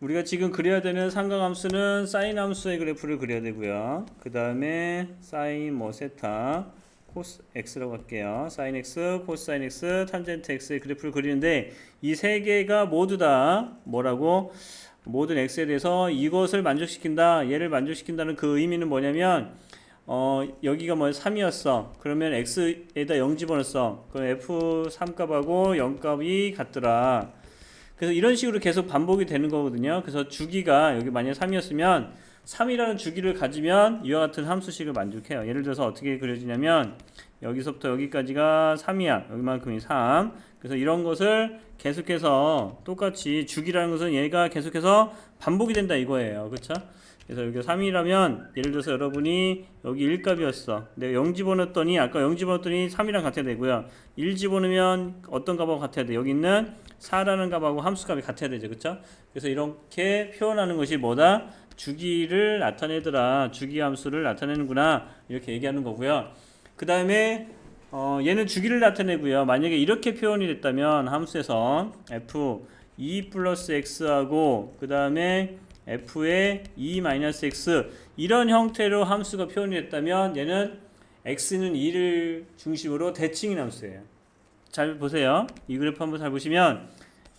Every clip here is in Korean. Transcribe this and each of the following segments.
우리가 지금 그려야 되는 삼각함수는 사인 함수의 그래프를 그려야 되고요. 그 다음에 사인 뭐 세타 코스 x라고 할게요. 사인 x, 코사인 x, 탄젠트 x의 그래프를 그리는데 이 세 개가 모두 다 뭐라고 모든 x에 대해서 이것을 만족시킨다, 얘를 만족시킨다는 그 의미는 뭐냐면 어, 여기가 뭐 3이었어. 그러면 x에다 0 집어넣었어. 그럼 f3 값하고 0 값이 같더라. 그래서 이런 식으로 계속 반복이 되는 거거든요. 그래서 주기가 여기 만약 3이었으면 3이라는 주기를 가지면 이와 같은 함수식을 만족해요. 예를 들어서 어떻게 그려지냐면 여기서부터 여기까지가 3이야. 여기만큼이 3. 그래서 이런 것을 계속해서 똑같이 주기라는 것은 얘가 계속해서 반복이 된다 이거예요. 그렇죠? 그래서 여기가 3이라면 예를 들어서 여러분이 여기 1값이었어. 내가 0 집어넣었더니 아까 0 집어넣었더니 3이랑 같아야 되고요. 1 집어넣으면 어떤 값하고 같아야 돼? 여기 있는 4라는 값하고 함수값이 같아야 되죠. 그렇죠? 그래서 이렇게 표현하는 것이 뭐다? 주기를 나타내더라. 주기 함수를 나타내는구나. 이렇게 얘기하는 거고요. 그 다음에 어, 얘는 주기를 나타내고요. 만약에 이렇게 표현이 됐다면 함수에서 f 2 플러스 x하고 그 다음에 f의 2 마이너스 x 이런 형태로 함수가 표현이 됐다면 얘는 x는 2를 중심으로 대칭인 함수예요. 잘 보세요. 이 그래프 한번 잘 보시면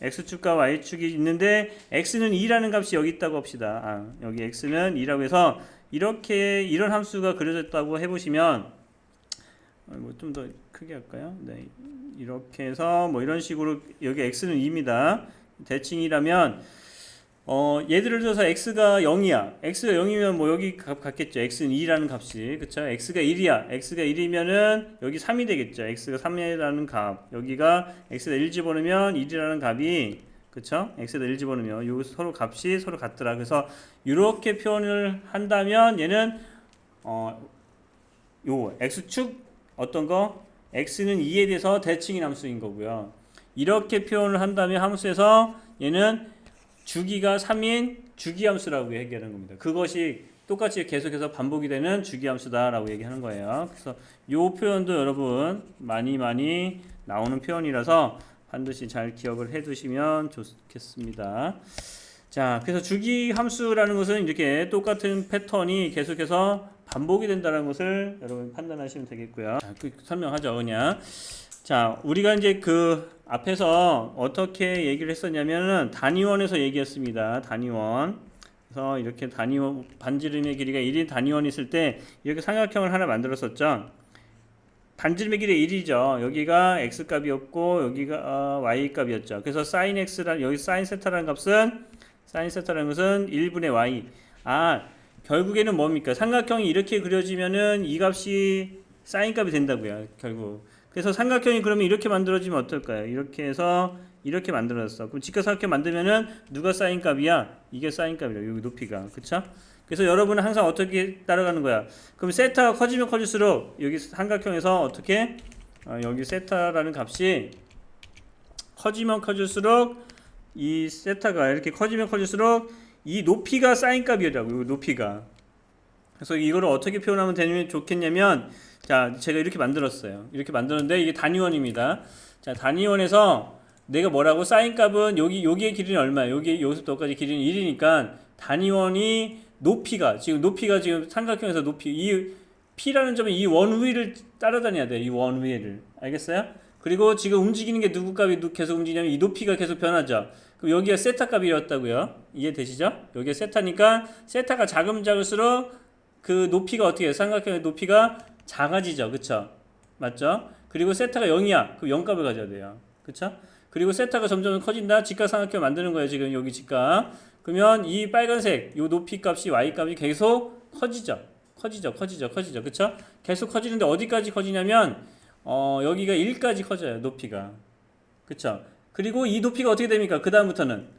x축과 y축이 있는데 x는 2라는 값이 여기 있다고 합시다. 아, 여기 x는 2라고 해서 이렇게 이런 함수가 그려졌다고 해보시면 어, 뭐좀 더 크게 할까요? 네, 이렇게 해서 뭐 이런 식으로 여기 x는 2입니다. 대칭이라면 어, 예를 들어서 x가 0이야. x가 0이면 뭐 여기 값 같겠죠. x는 2라는 값이. 그쵸? x가 1이야. x가 1이면은 여기 3이 되겠죠. x가 3이라는 값. 여기가 x에다 1 집어넣으면 1이라는 값이 그쵸? x에다 1 집어넣으면 요 서로 값이 서로 같더라. 그래서 이렇게 표현을 한다면 얘는 어, 요 x축 어떤 거? x는 2에 대해서 대칭인 함수인 거고요. 이렇게 표현을 한다면 함수에서 얘는 주기가 3인 주기함수라고 얘기하는 겁니다. 그것이 똑같이 계속해서 반복이 되는 주기함수다라고 얘기하는 거예요. 그래서 이 표현도 여러분 많이 많이 나오는 표현이라서 반드시 잘 기억을 해 두시면 좋겠습니다. 자, 그래서 주기함수라는 것은 이렇게 똑같은 패턴이 계속해서 반복이 된다는 것을 여러분 판단하시면 되겠고요. 자, 그 설명하죠, 그냥. 자, 우리가 이제 그 앞에서 어떻게 얘기를 했었냐면은 단위원에서 얘기했습니다. 단위원. 그래서 이렇게 단위원 반지름의 길이가 1인 단위원이 있을 때 이렇게 삼각형을 하나 만들었었죠. 반지름의 길이 1이죠. 여기가 x 값이었고 여기가 어, y 값이었죠. 그래서 sin x란 여기 sin 세타라는 값은 sin 세타라는 것은 1분의 y. 아, 결국에는 뭡니까? 삼각형이 이렇게 그려지면은 이 값이 sin 값이 된다고요. 결국. 그래서 삼각형이 그러면 이렇게 만들어지면 어떨까요? 이렇게 해서 이렇게 만들어졌어. 그럼 직각삼각형 만들면은 누가 사인 값이야? 이게 사인 값이라 여기 높이가. 그쵸? 그래서 여러분은 항상 어떻게 따라가는 거야? 그럼 세타가 커지면 커질수록 여기 삼각형에서 어떻게 어, 여기 세타라는 값이 커지면 커질수록 이 세타가 이렇게 커지면 커질수록 이 높이가 사인 값이라고 높이가. 그래서 이거를 어떻게 표현하면 되면 좋겠냐면 자, 제가 이렇게 만들었어요. 이렇게 만들었는데 이게 단위원입니다. 자, 단위원에서 내가 뭐라고 사인 값은 여기 여기의 길이는 얼마야? 여기 여기서부터 여기까지 길이는 1이니까 단위원이 높이가 지금 높이가 지금 삼각형에서 높이 이 p라는 점은 이 원 위를 따라다녀야 돼. 이 원 위를. 알겠어요? 그리고 지금 움직이는 게 누구 값이 계속 움직이냐면 이 높이가 계속 변하죠. 그럼 여기가 세타 값이었다고요. 이해되시죠? 여기가 세타니까 세타가 작으면 작을수록 그 높이가 어떻게 해요? 삼각형의 높이가 작아지죠. 그쵸? 맞죠? 그리고 세타가 0이야. 그럼 0값을 가져야 돼요. 그쵸? 그리고 세타가 점점 커진다. 직각 삼각형 만드는 거예요. 지금 여기 직각. 그러면 이 빨간색 요 높이 값이 y 값이 계속 커지죠. 커지죠. 커지죠. 커지죠. 그쵸? 계속 커지는데 어디까지 커지냐면 어, 여기가 1까지 커져요. 높이가. 그쵸? 그리고 이 높이가 어떻게 됩니까? 그 다음부터는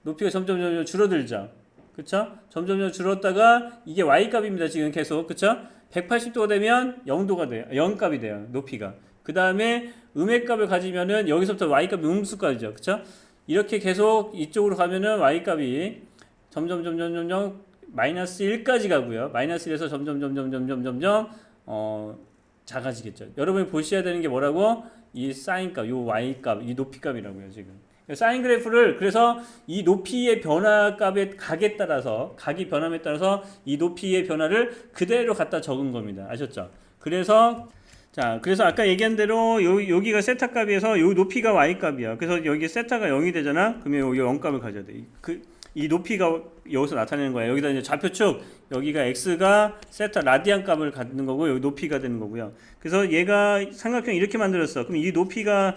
높이가 점점 점점 줄어들죠. 그쵸? 점점 점점 줄었다가 이게 y 값입니다. 지금 계속. 그쵸? 180도가 되면 0도가 돼요. 0값이 돼요. 높이가. 그 다음에 음의 값을 가지면은 여기서부터 y값이 음수까지죠. 그쵸? 이렇게 계속 이쪽으로 가면은 y값이 점점 점점 점점 마이너스 1까지 가고요. 마이너스 1에서 점점 점점 점점 점점 어 작아지겠죠. 여러분이 보셔야 되는 게 뭐라고? 이 사인 값, 요 y 값, 이 높이 값이라고요, 지금. 사인 그래프를 그래서 이 높이의 변화 값의 각에 따라서 각이 변함에 따라서 이 높이의 변화를 그대로 갖다 적은 겁니다. 아셨죠? 그래서 자, 그래서 아까 얘기한 대로 요, 여기가 세타 값이어서 요 높이가 y 값이야. 그래서 여기 세타가 0이 되잖아. 그러면 여기 0 값을 가져야 돼. 그, 이 높이가 여기서 나타내는 거야. 여기다 이제 좌표축 여기가 x가 세타 라디안 값을 갖는 거고 여기 높이가 되는 거고요. 그래서 얘가 삼각형 이렇게 만들었어. 그럼 이 높이가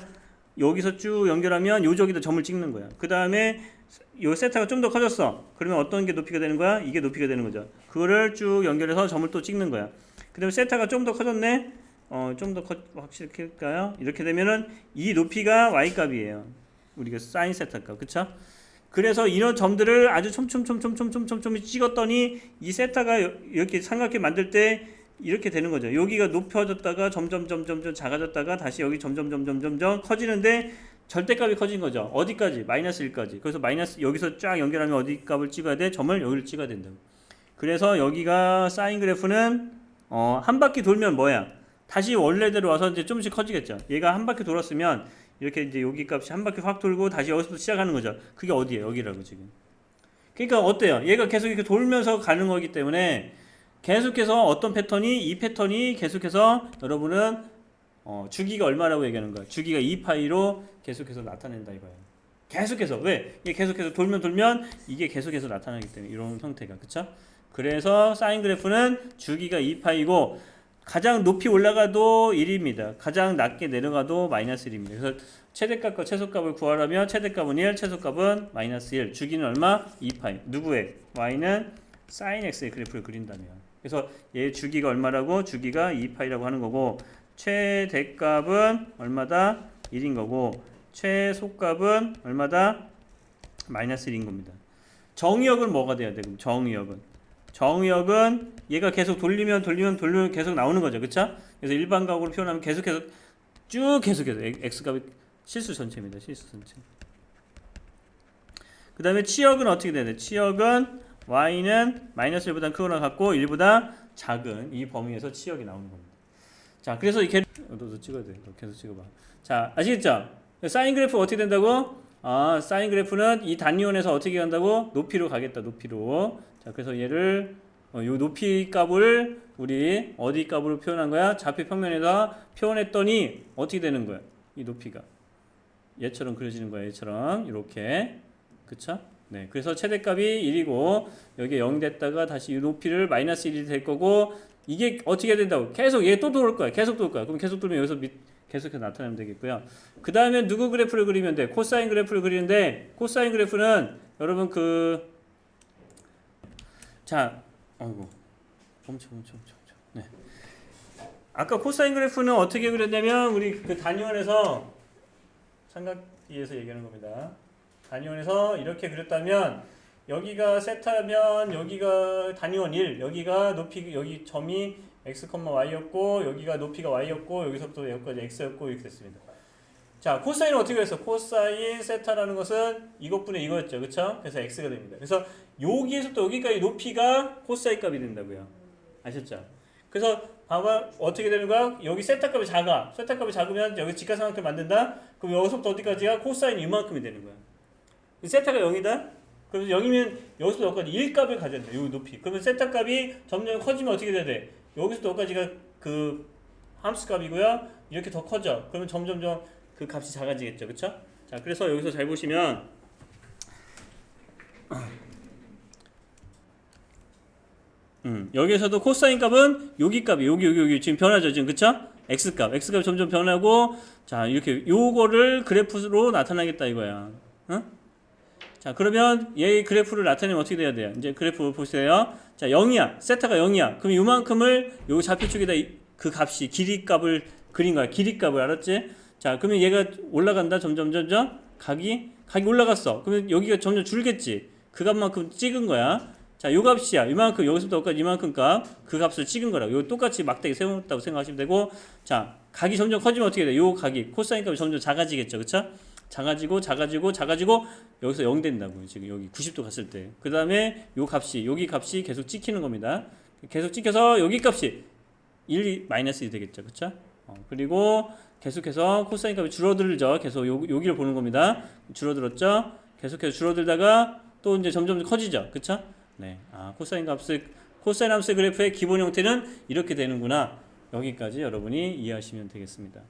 여기서 쭉 연결하면 요 저기다 점을 찍는 거야. 그 다음에 요 세타가 좀 더 커졌어. 그러면 어떤 게 높이가 되는 거야? 이게 높이가 되는 거죠. 그거를 쭉 연결해서 점을 또 찍는 거야. 그 다음에 세타가 좀 더 커졌네. 어, 좀 더 확실할까요? 이렇게 되면은 이 높이가 y 값이에요. 우리가 사인 세타 값, 그쵸? 그래서 이런 점들을 아주 촘촘촘촘촘촘촘 찍었더니 이 세타가 이렇게 삼각형 만들 때 이렇게 되는 거죠. 여기가 높아졌다가 점점 점점 점 작아졌다가 다시 여기 점점 점점 점점 커지는데 절대값이 커진 거죠. 어디까지? 마이너스 1까지. 그래서 마이너스 여기서 쫙 연결하면 어디 값을 찍어야 돼? 점을 여기를 찍어야 된다고. 그래서 여기가 사인 그래프는 어, 한 바퀴 돌면 뭐야? 다시 원래대로 와서 이제 조금씩 커지겠죠. 얘가 한 바퀴 돌았으면 이렇게 이제 여기 값이 한 바퀴 확 돌고 다시 여기서부터 시작하는 거죠. 그게 어디예요? 여기라고 지금. 그러니까 어때요? 얘가 계속 이렇게 돌면서 가는 거기 때문에 계속해서 어떤 패턴이 이 패턴이 계속해서 여러분은 어, 주기가 얼마라고 얘기하는 거야? 주기가 2파이로 계속해서 나타낸다 이거예요. 계속해서 왜? 이게 계속해서 돌면 돌면 이게 계속해서 나타나기 때문에 이런 형태가 그쵸? 그래서 사인 그래프는 주기가 2파이고 가장 높이 올라가도 1입니다. 가장 낮게 내려가도 마이너스 1입니다. 그래서 최대값과 최소값을 구하려면 최대값은 1, 최소값은 마이너스 1. 주기는 얼마? 2파이. 누구의? y는 sin x의 그래프를 그린다면. 그래서 얘 주기가 얼마라고? 주기가 2파이라고 하는 거고 최대값은 얼마다? 1인 거고 최소값은 얼마다? 마이너스 1인 겁니다. 정의역은 뭐가 돼야 돼? 그럼 정의역은 정의역은 얘가 계속 돌리면 돌리면 돌리면 계속 나오는 거죠. 그쵸? 그래서 일반 각으로 표현하면 계속해서 쭉 계속해서 x값이 실수 전체입니다. 실수 전체. 그 다음에 치역은 어떻게 돼? 치역은 y는 마이너스 1보다 크거나 같고 1보다 작은 이 범위에서 치역이 나오는 겁니다. 자, 그래서 이렇게 너도 찍어야 돼. 너 계속 찍어봐. 자, 아시겠죠? 사인 그래프 어떻게 된다고? 아, 사인 그래프는 이 단위원에서 어떻게 간다고? 높이로 가겠다. 높이로. 자, 그래서 얘를 어, 요 높이 값을 우리 어디 값으로 표현한 거야? 좌표 평면에다 표현했더니 어떻게 되는 거야? 이 높이가 얘처럼 그려지는 거야. 얘처럼 이렇게 그쵸? 네, 그래서 최대값이 1이고 여기 0 됐다가 다시 이 높이를 마이너스 1이 될 거고 이게 어떻게 된다고? 계속 얘 또돌 거야. 계속 돌 거야. 그럼 계속 돌면 여기서 밑 계속해서 나타내면 되겠고요. 그 다음에 누구 그래프를 그리면 돼? 코사인 그래프를 그리는데 코사인 그래프는 여러분 그 자, 어이구, 멈춰, 멈춰, 멈춰, 멈춰. 네. 아까 코사인 그래프는 어떻게 그렸냐면 우리 그 단위원에서 삼각기에서 얘기하는 겁니다. 단위원에서 이렇게 그렸다면 여기가 세타면 여기가 단위원 1, 여기가 높이 여기 점이 x, y였고 여기가 높이가 y였고 여기서부터 여기까지 x였고 이렇게 됐습니다. 자, 코사인은 어떻게 그랬어? 코사인 세타라는 것은 이것분의 이거였죠. 그쵸? 그래서 x가 됩니다. 그래서 여기에서부터 여기까지 높이가 코사인 값이 된다고요. 아셨죠? 그래서 봐봐 어떻게 되는 거야? 여기 세타 값이 작아. 세타 값이 작으면 여기 직각삼각형 만든다? 그럼 여기서부터 어디까지가 코사인이 이만큼이 되는 거야. 세타가 0이다? 그래서 0이면 여기서부터 여기까지 1값을 가져야 돼. 여기 높이. 그러면 세타 값이 점점 커지면 어떻게 돼야 돼? 여기서부터 여기까지가 그 함수 값이고요. 이렇게 더 커져. 그러면 점점점 그 값이 작아지겠죠. 그쵸? 자, 그래서 여기서 잘 보시면 음, 여기에서도 코사인 값은 여기 값이 여기 여기 여기 지금 변하죠. 지금 그쵸? x 값. x 값이 점점 변하고 자, 이렇게 요거를 그래프로 나타나겠다 이거야. 응? 자, 그러면 얘 그래프를 나타내면 어떻게 돼야 돼요? 이제 그래프 보세요. 자, 0이야. 세타가 0이야. 그럼 요만큼을 요 좌표축에다 그 값이 길이 값을 그린 거야. 길이 값을 알았지? 자, 그러면 얘가 올라간다. 점점 점점 각이 각이 올라갔어. 그러면 여기가 점점 줄겠지. 그 값만큼 찍은 거야. 자, 요 값이야. 이만큼 여기서부터 여기까지 이만큼 값. 그 값을 찍은 거라고. 요 똑같이 막대기 세웠다고 생각하시면 되고 자, 각이 점점 커지면 어떻게 돼? 요 각이 코사인 값이 점점 작아지겠죠. 그쵸 작아지고 작아지고 작아지고 여기서 0 된다고요. 지금 여기 90도 갔을 때. 그 다음에 요 값이 여기 값이 계속 찍히는 겁니다. 계속 찍혀서 여기 값이 1 마이너스 1 되겠죠. 그쵸 어, 그리고 계속해서 코사인 값이 줄어들죠. 계속 요, 여기를 보는 겁니다. 줄어들었죠. 계속해서 줄어들다가 또 이제 점점 커지죠. 그쵸? 네. 아, 코사인 값의, 코사인 함수의 그래프의 기본 형태는 이렇게 되는구나. 여기까지 여러분이 이해하시면 되겠습니다.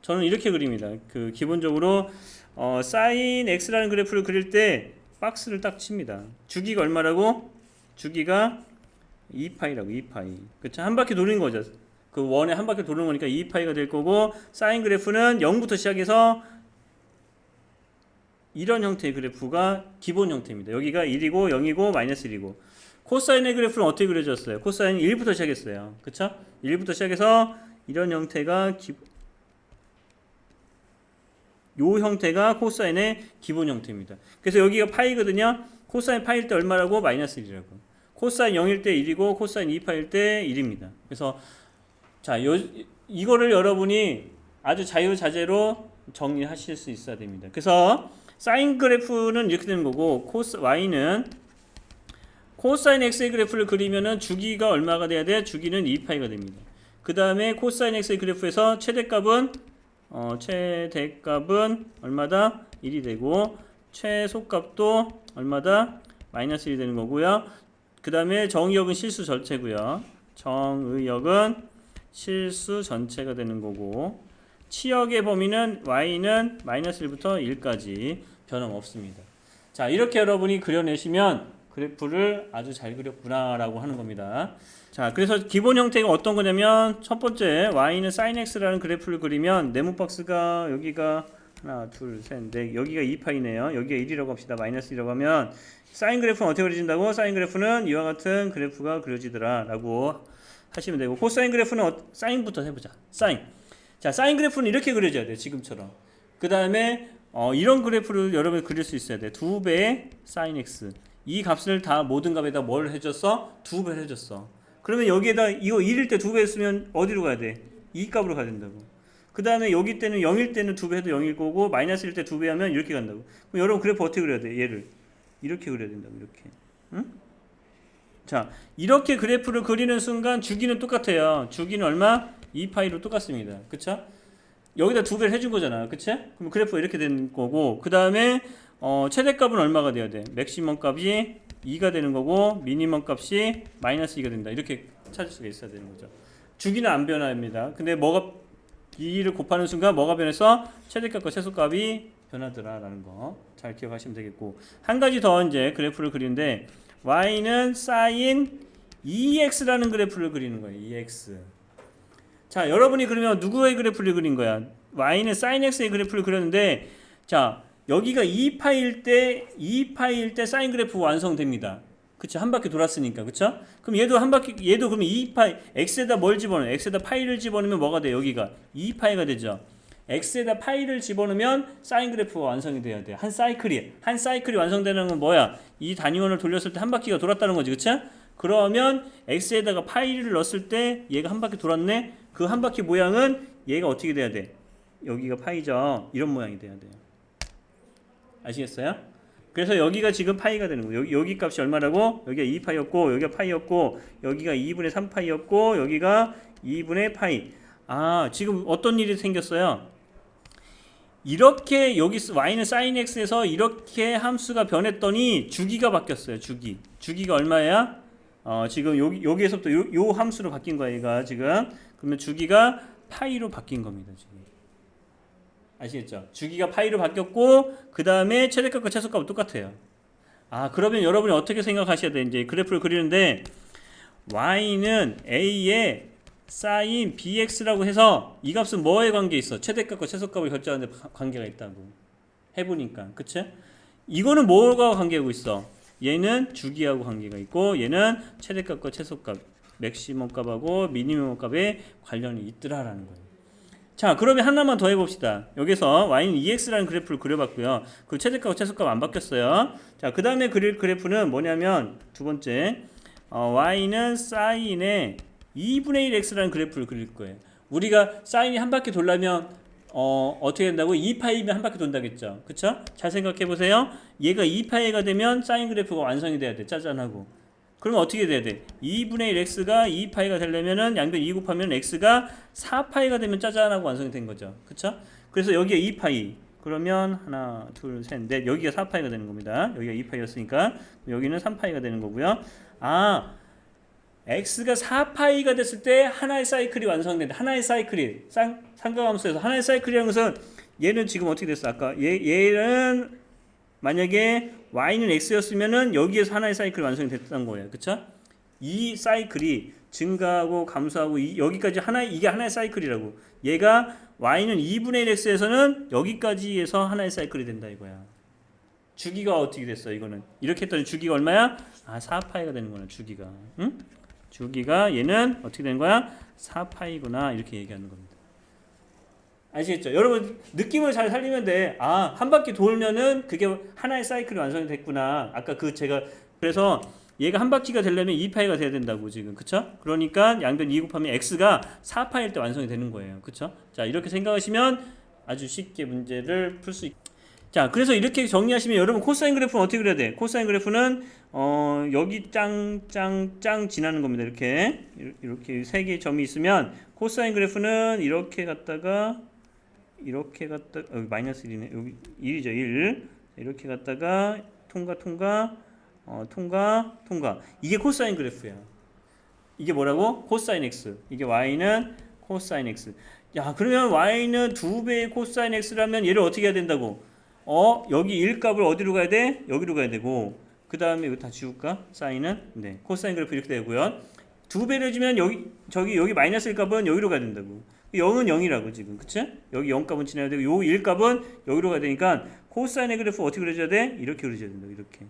아, 저는 이렇게 그립니다. 그 기본적으로 어, 사인 x라는 그래프를 그릴 때 박스를 딱 칩니다. 주기가 얼마라고? 주기가 2파이라고 2파이. 그쵸? 한 바퀴 도는 거죠. 그 원에 한 바퀴 도는 거니까 2파이가 될 거고 사인 그래프는 0부터 시작해서 이런 형태의 그래프가 기본 형태입니다. 여기가 1이고 0이고 마이너스 1이고 코사인의 그래프는 어떻게 그려졌어요? 코사인 1부터 시작했어요. 그쵸? 1부터 시작해서 이런 형태가 기... 요 형태가 코사인의 기본 형태입니다. 그래서 여기가 파이거든요. 코사인 파일 때 얼마라고? 마이너스 1이라고. 코사인 0일 때 1이고 코사인 2파일 때 1입니다. 그래서 자, 요, 이거를 여러분이 아주 자유자재로 정리하실 수 있어야 됩니다. 그래서 사인 그래프는 이렇게 되는 거고 코스 y는 코사인 x의 그래프를 그리면은 주기가 얼마가 돼야 돼? 주기는 2파이가 됩니다. 그 다음에 코사인 x의 그래프에서 최대값은 어, 최대값은 얼마다? 1이 되고 최소값도 얼마다? 마이너스 1이 되는 거고요. 그 다음에 정의역은 실수 전체고요. 정의역은 실수 전체가 되는 거고 치역의 범위는 y는 마이너스 1부터 1까지 변함없습니다. 자 이렇게 여러분이 그려내시면 그래프를 아주 잘 그렸구나 라고 하는 겁니다. 자 그래서 기본 형태가 어떤 거냐면 첫 번째 y는 sin x라는 그래프를 그리면 네모 박스가 여기가 하나 둘셋넷 여기가 2파이네요. 여기가 1이라고 합시다. 마이너스 1이라고 하면 사인 그래프는 어떻게 그려진다고? 사인 그래프는 이와 같은 그래프가 그려지더라 라고 하시면 되고 코사인 그래프는 어, 사인부터 해보자. 사인. 자, 사인 그래프는 이렇게 그려져야 돼. 지금처럼. 그 다음에 어, 이런 그래프를 여러분이 그릴 수 있어야 돼. 두 배의 사인 x. 이 값을 다 모든 값에다 뭘 해줬어? 두배 해줬어. 그러면 여기에다 이거 1일 때두배 했으면 어디로 가야 돼? 이 값으로 가야 된다고. 그 다음에 여기 때는 0일 때는 두배 해도 0일 거고 마이너스일 때두배 하면 이렇게 간다고. 그럼 여러분 그래프 어떻게 그려야 돼? 얘를. 이렇게 그려야 된다고. 이렇게. 응? 자, 이렇게 그래프를 그리는 순간 주기는 똑같아요. 주기는 얼마? 2파이로 똑같습니다. 그쵸? 여기다 두 배를 해준 거잖아. 그치? 그럼 그래프가 이렇게 된 거고, 그 다음에, 어, 최대값은 얼마가 돼야 돼? 맥시멈 값이 2가 되는 거고, 미니멈 값이 마이너스 2가 된다. 이렇게 찾을 수가 있어야 되는 거죠. 주기는 안 변합니다. 근데 뭐가, 2를 곱하는 순간 뭐가 변해서 최대값과 최소값이 변하더라 라는 거 잘 기억하시면 되겠고, 한 가지 더 이제 그래프를 그리는데, y는 sin 2x라는 그래프를 그리는 거예요. 2x. 자, 여러분이 그러면 누구의 그래프를 그린 거야? y는 sin x의 그래프를 그렸는데 자, 여기가 2파일 때 2파일 때 사인 그래프 완성됩니다. 그쵸? 한 바퀴 돌았으니까. 그쵸? 그럼 얘도 한 바퀴 얘도 그러면 2파이 x에다 뭘 집어넣어? x에다 파이를 집어넣으면 뭐가 돼? 여기가 2파이가 되죠. x에다 파이를 집어넣으면 사인 그래프가 완성이 돼야 돼. 한 사이클이 한 사이클이 완성되는 건 뭐야? 이 단위원을 돌렸을 때 한 바퀴가 돌았다는 거지, 그쵸? 그러면 x에다가 파이를 넣었을 때 얘가 한 바퀴 돌았네. 그 한 바퀴 모양은 얘가 어떻게 돼야 돼? 여기가 파이죠. 이런 모양이 돼야 돼요. 아시겠어요? 그래서 여기가 지금 파이가 되는 거예요. 여기, 여기 값이 얼마라고? 여기가 2파이였고, 여기가 파이였고, 여기가 2분의 3파이였고, 여기가 2분의 파이. 아, 지금 어떤 일이 생겼어요? 이렇게 여기 y는 sin x에서 이렇게 함수가 변했더니 주기가 바뀌었어요. 주기. 주기가 얼마야? 어, 지금 여기 여기에서부터 요, 요 함수로 바뀐 거야, 얘가 지금. 그러면 주기가 파이로 바뀐 겁니다, 지금. 아시겠죠? 주기가 파이로 바뀌었고 그 다음에 최대값과 최소값은 똑같아요. 아, 그러면 여러분이 어떻게 생각하셔야 돼? 이제 그래프를 그리는데 y는 a의 sin bx라고 해서 이 값은 뭐에 관계 있어? 최대값과 최소값을 결정하는데 관계가 있다고 해보니까 그치? 이거는 뭐가 관계하고 있어? 얘는 주기하고 관계가 있고 얘는 최대값과 최소값 맥시멈 값하고 미니멈 값에 관련이 있더라라는 거예요 자 그러면 하나만 더 해봅시다 여기서 y는 2x라는 그래프를 그려봤고요 그 최대값과 최소값 안 바뀌었어요 자그 다음에 그릴 그래프는 뭐냐면 두 번째 어, y는 sin의 2분의 1x라는 그래프를 그릴 거예요. 우리가 사인이 한 바퀴 돌려면 어, 어떻게 된다고? 2파이면 한 바퀴 돈다겠죠. 그쵸? 잘 생각해 보세요. 얘가 2파이가 되면 사인 그래프가 완성이 돼야 돼. 짜잔하고. 그러면 어떻게 돼야 돼? 2분의 1 x가 2파이가 되려면은 양변 2 곱하면 x가 4파이가 되면 짜잔하고 완성이 된 거죠. 그쵸? 그래서 여기에 2파이. 그러면 하나, 둘, 셋, 넷. 여기가 4파이가 되는 겁니다. 여기가 2파이였으니까 여기는 3파이가 되는 거고요. 아, x가 4파이가 됐을 때 하나의 사이클이 완성된다. 하나의 사이클이 쌍, 삼각함수에서 하나의 사이클이라는 것은 얘는 지금 어떻게 됐어? 아까 얘 얘는 만약에 y는 x였으면은 여기에서 하나의 사이클이 완성이 됐던 거예요. 그쵸? 이 사이클이 증가하고 감소하고 이, 여기까지 하나 이게 하나의 사이클이라고. 얘가 y는 2분의 1x에서는 여기까지에서 하나의 사이클이 된다 이거야. 주기가 어떻게 됐어 이거는 이렇게 했더니 주기가 얼마야? 아 4파이가 되는 거네 주기가. 응? 주기가 얘는 어떻게 되는 거야? 4파이구나 이렇게 얘기하는 겁니다. 아시겠죠? 여러분 느낌을 잘 살리면 돼. 아, 한 바퀴 돌면은 그게 하나의 사이클이 완성이 됐구나. 아까 그 제가 그래서 얘가 한 바퀴가 되려면 2파이가 돼야 된다고 지금. 그쵸? 그러니까 양변 2 곱하면 x가 4파일 때 완성이 되는 거예요. 그쵸? 자, 이렇게 생각하시면 아주 쉽게 문제를 풀 수 있. 자, 그래서 이렇게 정리하시면 여러분 코사인 그래프는 어떻게 그려야 돼? 코사인 그래프는 어, 여기 짱 짱 짱 지나는 겁니다. 이렇게 이렇게 세 개의 점이 있으면 코사인 그래프는 이렇게 갔다가 이렇게 갔다 여기 마이너스 1이네. 여기 1이죠 1 이렇게 갔다가 통과 통과 어, 통과 통과. 이게 코사인 그래프야. 이게 뭐라고? 코사인 x. 이게 y는 코사인 x. 야 그러면 y는 두 배의 코사인 x라면 얘를 어떻게 해야 된다고? 어 여기 1 값을 어디로 가야 돼? 여기로 가야 되고. 그 다음에 이거 다 지울까? 사인은? 네. 코사인 그래프 이렇게 되고요. 두 배를 주면 여기 저기 여기 마이너스 1 값은 여기로 가야 된다고 0은 0이라고 지금 그치? 여기 0값은 지나야 되고 요 1값은 여기로 가야 되니까 코사인의 그래프 어떻게 그려줘야 돼? 이렇게 그려줘야 된다 이렇게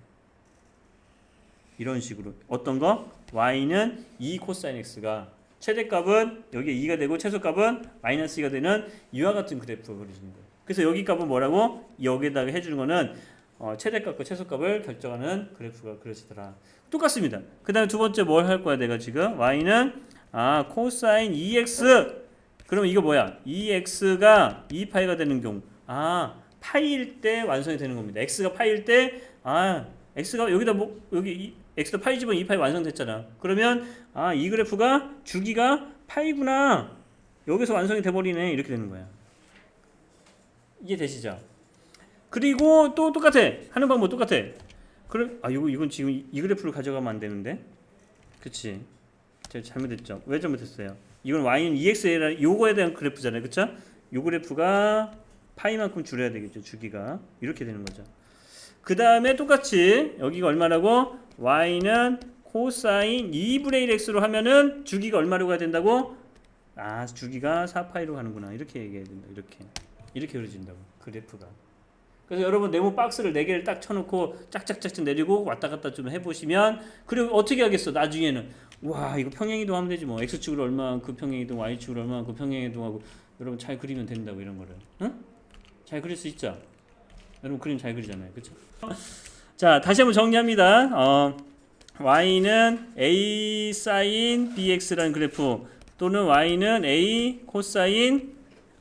이런 식으로 어떤 거? y는 2 코사인 x가 최대값은 여기에 2가 되고 최소값은 마이너스 2가 되는 이와 같은 그래프가 그려지는 거예요 그래서 여기 값은 뭐라고? 여기에다가 해주는 거는 어, 최대값과 최소값을 결정하는 그래프가 그려지더라 똑같습니다 그 다음에 두 번째 뭘 할 거야 내가 지금 y는 아 코사인 2x 그러면 이거 뭐야? 2x가 2파이가 되는 경우. 아, 파이일 때 완성이 되는 겁니다. x가 파이일 때, 아, x가 여기다 뭐, 여기 이, x가 파이 집은 2파이 완성됐잖아. 그러면, 아, 이 그래프가 주기가 파이구나. 여기서 완성이 돼버리네. 이렇게 되는 거야. 이해 되시죠? 그리고 또 똑같아. 하는 방법 똑같아. 그럼, 아, 이거, 이건 지금 이 그래프를 가져가면 안 되는데? 그치. 제가 잘못했죠. 왜 잘못했어요? 이건 y는 ex라 요거에 대한 그래프잖아요. 그쵸? 요 그래프가 파이만큼 줄여야 되겠죠. 주기가. 이렇게 되는 거죠. 그 다음에 똑같이 여기가 얼마라고? y는 코사인 2분의 1x로 하면은 주기가 얼마로 가야 된다고? 아 주기가 4파이로 가는구나. 이렇게 얘기해야 된다. 이렇게. 이렇게 그려진다고. 그래프가. 그래서 여러분 네모 박스를 4개를 딱 쳐놓고 짝짝짝짝 내리고 왔다 갔다 좀 해보시면 그리고 어떻게 하겠어 나중에는? 와 이거 평행이동 하면 되지 뭐. X축으로 얼마만큼 평행이동 y축으로 얼마만큼 평행이동하고. 여러분 잘 그리면 된다고 이런 거를. 응? 잘 그릴 수 있죠? 여러분 그림 잘 그리잖아요. 그쵸? 자 다시 한번 정리합니다. 어, y는 a 사인 bx라는 그래프 또는 y는 a 코사인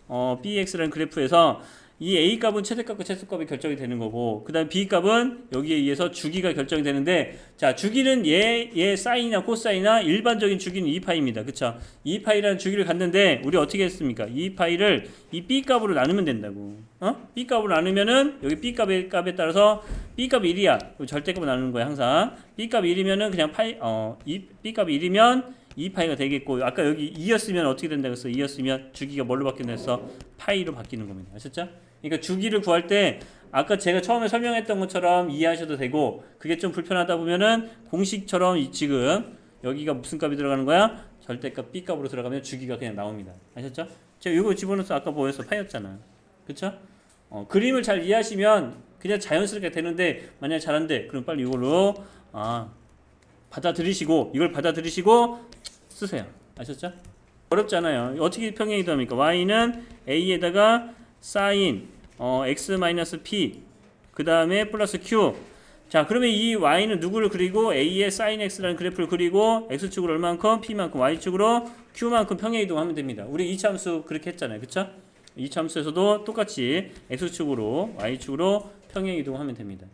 어, bx라는 그래프에서 이 A 값은 최대값과 최소값이 결정이 되는 거고 그 다음 B 값은 여기에 의해서 주기가 결정이 되는데 자 주기는 얘, 얘 사인이나 코사인이나 일반적인 주기는 2파입니다. 그쵸? 2파이라는 주기를 갖는데 우리 어떻게 했습니까? 2파이를 이 B 값으로 나누면 된다고. 어? B 값으로 나누면은 여기 B 값의 값에 따라서 B 값이 1이야 절대값을 나누는 거야 항상. B 값이 1이면은 그냥 파이 어 이, B 값이 1이면 2파이가 되겠고 아까 여기 2였으면 어떻게 된다고 했어? 2였으면 주기가 뭘로 바뀌는 했어? 파이로 바뀌는 겁니다. 아셨죠? 그러니까 주기를 구할 때 아까 제가 처음에 설명했던 것처럼 이해하셔도 되고 그게 좀 불편하다 보면은 공식처럼 이 지금 여기가 무슨 값이 들어가는 거야? 절대값 B값으로 들어가면 주기가 그냥 나옵니다. 아셨죠? 제가 이거 집어넣어서 아까 뭐였어? 파였잖아. 그쵸? 어, 그림을 잘 이해하시면 그냥 자연스럽게 되는데 만약에 잘안 돼. 그럼 빨리 이걸로 아, 받아들이시고 이걸 받아들이시고 쓰세요. 아셨죠? 어렵잖아요. 어떻게 평행이 됩니까? y는 a에다가 사인 어, x 마이너스 p 그 다음에 플러스 q. 자 그러면 이 y는 누구를 그리고 a의 사인 x라는 그래프를 그리고 x축으로 얼만큼? P만큼 y축으로 q만큼 평행 이동하면 됩니다. 우리 이차함수 그렇게 했잖아요. 그쵸? 이차함수에서도 똑같이 x축으로 y축으로 평행 이동하면 됩니다